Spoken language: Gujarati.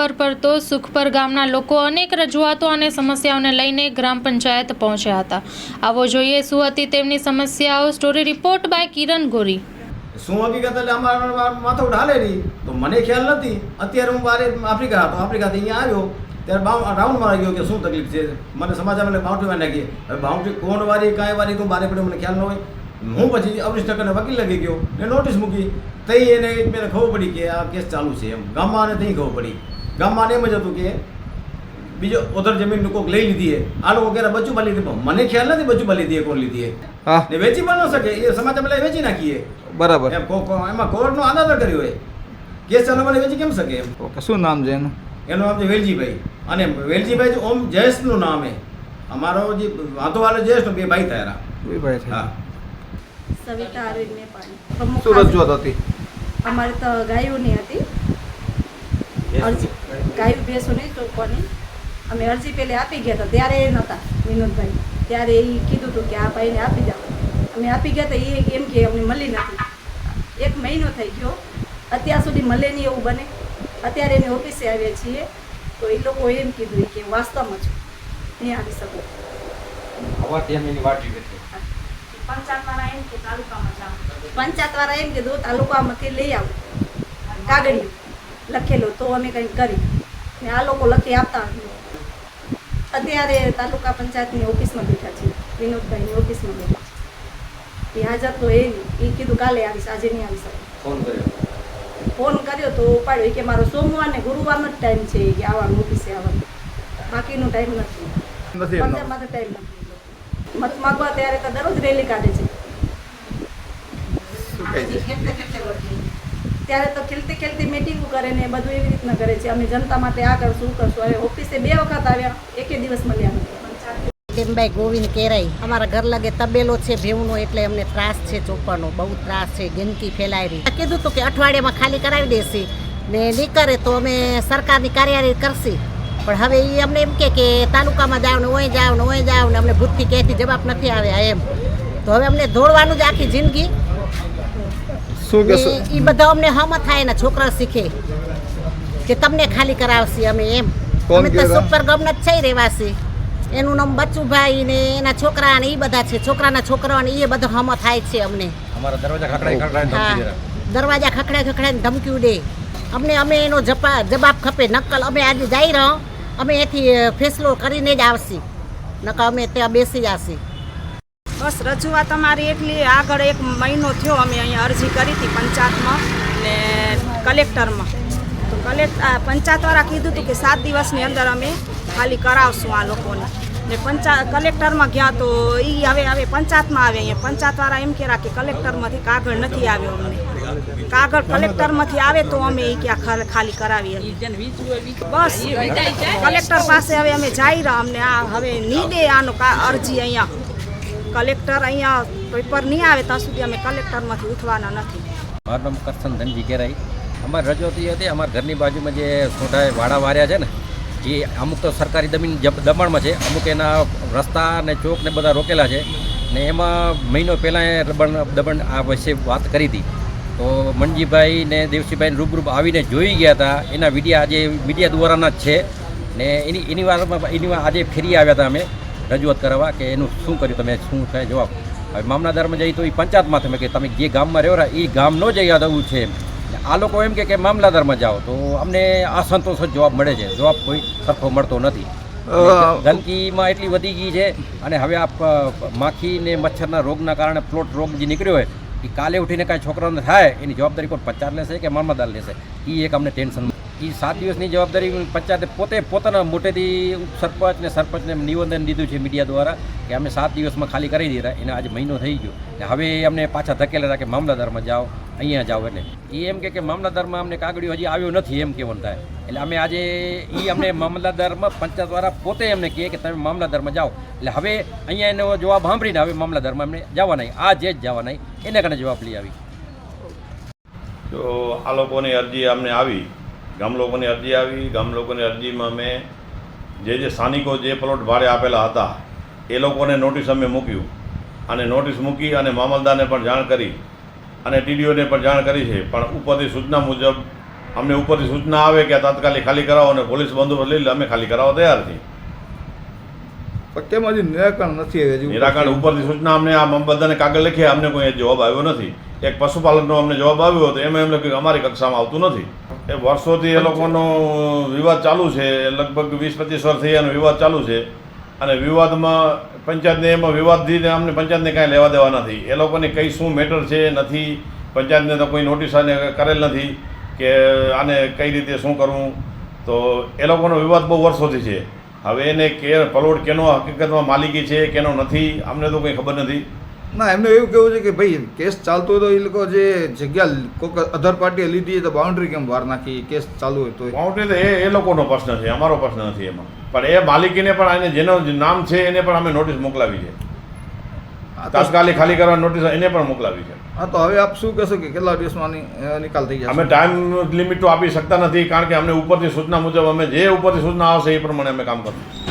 પર પડતો સુખપર ગામના લોકો અનેક રજૂઆતો અને સમસ્યાઓને લઈને ગ્રામ પંચાયત પહોંચ્યા હતા. આવો જોઈએ શું હતી તેમની સમસ્યાઓ. સ્ટોરી રિપોર્ટ બાય કિરણ ગોરી. શું હકીકત એટલે અમારા માથું ઢાલે નહીં? તો મને ખ્યાલ નથી. અત્યારે હું બારે આફ્રિકા હતો. આફ્રિકાથી અહીંયા આવ્યો. ત્યારે રાઉન્ડ મારી ગયો કે શું તકલીફ છે? મને સમાચાર મને બાઉન્ડ્રી માં નાખી હવે બાઉન્ડ્રી કોણ વારી, કાંઈ વારી, તો બારે પડે મને ખ્યાલ ન હોય. હું પછી અવરીશ ટકરને વકીલ લગી ગયો. ને નોટિસ મૂકી. તઈ એને મેં ખબર પડી કે આ કેસ ચાલુ છે એમ. ગામમાં અને તઈ ખબર પડી. ગામમાં એમ જ હતું કે બીજો ઉધર જમીન કોક લઈ લીધી આ લોકો ક્યારે બચ્ચું પાલી લીધી. પણ મને ખ્યાલ નથી બચ્ચું પાલી લીધી કોણ લીધી હા. ને વેચી પણ ન શકે એ સમાજ પેલા વેચી નાખીએ. બરાબર. એમ કો- કો- એમાં કોર્ટનો આદર કર્યો હોય. કેસ મને વેચી કેમ શકે એમ? ઓકે શું નામ છે એનું? એનું નામ છે વેલજીભાઈ. અને વેલજીભાઈ જે ઓમ જયેશનું નામ હે અમારો જે વાંધો વાળો જયેશનો બે ભાઈ થયા બે ભાઈ હા. સવિતા નેપાળી પ્રમુખ શું રજૂઆત હતી. અમારે તો ગાયોની હતી. અરજી. ગાયું નહીં ચોખવાની. અમે અરજી પહેલે આપી ગયા હતા ત્યારે એ નહોતા વિનોદભાઈ. ત્યારે એ કીધું હતું કે આ ભાઈને આપી જાઓ અમે આપી ગયા હતા એ એમ કે અમને મળી નથી. એક મહિનો થઈ ગયો. અત્યાર સુધી મળે નહીં એવું બને. અત્યારે એની ઓફિસે આવ્યા છીએ. તો એ લોકો એમ કીધું કે વાસ્તવમાં છું નહીં આવી શકું. પંચાયતવાળા એમ કે તાલુકામાં જાઓ. પંચાયતવાળા એમ કીધું તાલુકામાંથી લઈ આવો. કાગળિયું. લખેલું તો અમે કંઈક કરી. ને આ લોકો લખી આપતા. અત્યારે તાલુકા પંચાયતની ઓફિસમાં બેઠા છીએ. વિનોદભાઈની ઓફિસમાં બેઠા છીએ. એ હાજર તો એ એ કીધું કાલે આવીશ આજે નહીં આવી શકે ફોન કર્યો તો ઉપાડ્યો. એ કે મારો સોમવાર ને ગુરુવારનો જ ટાઈમ છે કે આવવાનું ઓફિસે આવવાનું. બાકીનો ટાઈમ નથી. નથી એમનો. તો ટાઈમ નથી. મત માગવા ત્યારે તો દરરોજ રેલી કાઢે છે. શું કહે છે? ત્યારે તો ખેલતી ખેલતી મીટિંગો કરે ને બધું એવી રીતના કરે છે. અમે જનતા માટે આ કરશું કરશું. હવે ઓફિસે બે વખત આવ્યા, એકે દિવસ મળ્યા ટીમભાઈ ગોવિંદ કેરાઈ, અમારા ઘર લાગે તબેલો છે, ભેવનો એટલે અમને ત્રાસ છે ચોપડનો બહુ ત્રાસ છે, ગંદકી ફેલાયેલી કીધું હતું કે અઠવાડિયામાં ખાલી કરાવી દેશે, ને નહીં કરે તો અમે સરકારની કાર્યવાહી કરશે. પણ હવે એ અમને એમ કે કે તાલુકામાં જાવ ને ઓય જાવ ને ઓય જાવ ને અમને ભૂતથી કહેતી જવાબ નથી આવ્યા એમ. તો હવે અમને દોડવાનું જ આખી જિંદગી. શું કહેશો એ બધા અમને હમ થાય ને છોકરા શીખે. કે તમને ખાલી કરાવશે અમે એમ. અમે તો સુપર ગમન જ છે રહેવાસી. એનું નામ બચ્ચુભાઈ ને એના છોકરા ને એ બધા છે. છોકરાના છોકરા ને એ બધા હમ થાય છે અમને. અમારા દરવાજા ખખડાય ધમકી દરવાજા ખખડાય ખખડાય ધમકીઓ દે. અમને અમે એનો જપા જવાબ ખપે. નકલ અમે આજે જઈ રહો. અમે એથી ફેસલો કરીને જ આવશી. નકર અમે ત્યાં બેસી જશે. બસ રજૂઆત અમારી એટલી. આગળ એક મહિનો થયો અમે અહીંયા અરજી કરી હતી પંચાયતમાં ને કલેક્ટરમાં. તો કલેક્ટ પંચાયતવાળા કીધું હતું કે સાત દિવસની અંદર અમે ખાલી કરાવશું આ લોકોને. ને પંચાયત કલેક્ટરમાં ગયા તો એ હવે હવે પંચાયતમાં આવે અહીંયા. પંચાયતવાળા એમ કહેરા કે કલેક્ટરમાંથી કાગળ નથી આવ્યો અમને. કાગળ કલેક્ટરમાંથી આવે તો અમે એ ક્યાં ખાલી કરાવીએ. બસ. કલેક્ટર પાસે હવે અમે જઈ રહ્યા અમને આ હવે નહીં દે આનો અરજી અહીંયા. કલેક્ટર અહીંયા પેપર નહીં આવે ત્યાં સુધી અમે કલેક્ટરમાંથી ઉઠવાના નથી. મારું નામ કરશન ધનજી ઘેરાઈ અમારી રજૂઆતી હતી, અમારા ઘરની બાજુમાં જે સોઢાએ વાડા વાર્યા છે ને, એ અમુક તો સરકારી જમીન દમણમાં છે, અમુક એના રસ્તા ને ચોક ને બધા રોકેલા છે, ને એમાં મહિનો પહેલાં એ દબણ દબણ આ વિશે વાત કરી હતી. તો મનજીભાઈ ને દેવસીભાઈ રૂબરૂપ આવીને જોઈ ગયા હતા. એના વિડીયા આજે મીડિયા દ્વારાના જ છે. ને એની એની વારમાં, એની આજે ફેરી આવ્યા હતા અમે. રજૂઆત કરાવવા કે એનું શું કર્યું તમે શું થાય જવાબ. હવે મામલાદારમાં જઈએ તો એ પંચાયતમાં તમે કે તમે જે ગામમાં રહ્યો એ ગામનો જ યાદ આવવું છે. આ લોકો એમ કે કે મામલાદારમાં જાઓ. તો અમને અસંતોષ જ જવાબ મળે છે. જવાબ કોઈ સરખો મળતો નથી. ગંદકીમાં એટલી વધી ગઈ છે અને હવે આ માખી ને મચ્છરના રોગના કારણે પ્લોટ રોગ જે નીકળ્યો હોય એ કાલે ઉઠીને કાંઈ છોકરાઓને થાય એની જવાબદારી કોઈ પચાર લેશે કે મામલતદાર લેશે? એ એક અમને ટેન્શન એ સાત દિવસની જવાબદારી પંચાયતે પોતે પોતાના મોટેથી ઉપસરપંચ ને સરપંચને નિવેદન દીધું છે મીડિયા દ્વારા કે અમે સાત દિવસમાં ખાલી કરી દીધા, એને આજે મહિનો થઈ ગયો. ને હવે અમને પાછા ધકેલા હતા કે મામલતદારમાં જાઓ, અહીંયા જાઓ એટલે. એ એમ કે કે મામલતદારમાં અમને કાગળિયો હજી આવ્યો નથી એમ કહેવાનું થાય. એટલે અમે આજે એ અમને મામલતદારમાં પંચાયત દ્વારા પોતે એમને કહે કે તમે મામલતદારમાં જાઓ. એટલે હવે અહીંયા એનો જવાબ સાંભળીને હવે મામલતદારમાં અમને જવા નહીં. આ જે જ જવા નહીં. એને કારણે જવાબ લઈ આવી. તો આ લોકોની અરજી અમને આવી. ગામ લોકોની અરજી આવી, ગામ લોકોની અરજીમાં અમે જે જે સ્થાનિકો જે પ્લોટ ભાડે આપેલા હતા, એ લોકોને નોટિસ અમે મૂક્યું. અને નોટિસ મૂકી અને મામલદારને પણ જાણ કરી અને ટીડીઓને પણ જાણ કરી છે. પણ ઉપરથી સૂચના મુજબ અમને ઉપરથી સૂચના આવે કે તાત્કાલિક ખાલી કરાવો અને પોલીસ બંદોબસ્ત લઈ અમે ખાલી કરાવવા તૈયાર છીએ. પણ કેમ હજી નિરાકરણ નથી હજી નિરાકરણ ઉપરથી સૂચના અમને આ બધાને કાગળ લખ્યા અમને કોઈ જવાબ આવ્યો નથી. એક પશુપાલનનો અમને જવાબ આવ્યો હતો એમાં એમ લખ્યું કે અમારી કક્ષામાં આવતું નથી. એ વર્ષોથી એ લોકોનો વિવાદ ચાલુ છે લગભગ વીસ પચીસ વર્ષથી એનો વિવાદ ચાલુ છે. અને વિવાદમાં પંચાયતને એમાં વિવાદથી અમને પંચાયતને કાંઈ લેવા દેવા નથી. એ લોકોને કઈ શું મેટર છે નથી. પંચાયતને તો કોઈ નોટિસ આને કરેલ નથી કે આને કઈ રીતે શું કરવું. તો એ લોકોનો વિવાદ બહુ વર્ષોથી છે. હવે એને કે પલોટ કેનો હકીકતમાં માલિકી છે કેનો નથી અમને તો કંઈ ખબર નથી. ના એમને એવું કેવું છે કે ભાઈ કેસ ચાલતો હોય તો એ લોકો જે જગ્યા કોઈક અધર પાર્ટીએ લીધી તો બાઉન્ડ્રી કેમ બહાર નાખી? કેસ ચાલુ હોય તો બાઉન્ડ્રી તો એ એ લોકોનો પ્રશ્ન છે અમારો પ્રશ્ન નથી એમાં. પણ એ માલિકીને પણ આને જેનો નામ છે એને પણ અમે નોટિસ મોકલાવી છે. તાત્કાલિક ખાલી કરવાની નોટિસ એને પણ મોકલાવી છે. હા તો હવે આપ શું કહેશો કે કેટલા દિવસમાં નિકાલ થઈ જશે? અમે ટાઈમ લિમિટ તો આપી શકતા નથી કારણ કે અમને ઉપરથી સૂચના મુજબ અમે જે ઉપરથી સૂચના આવશે એ પ્રમાણે અમે કામ કરશું.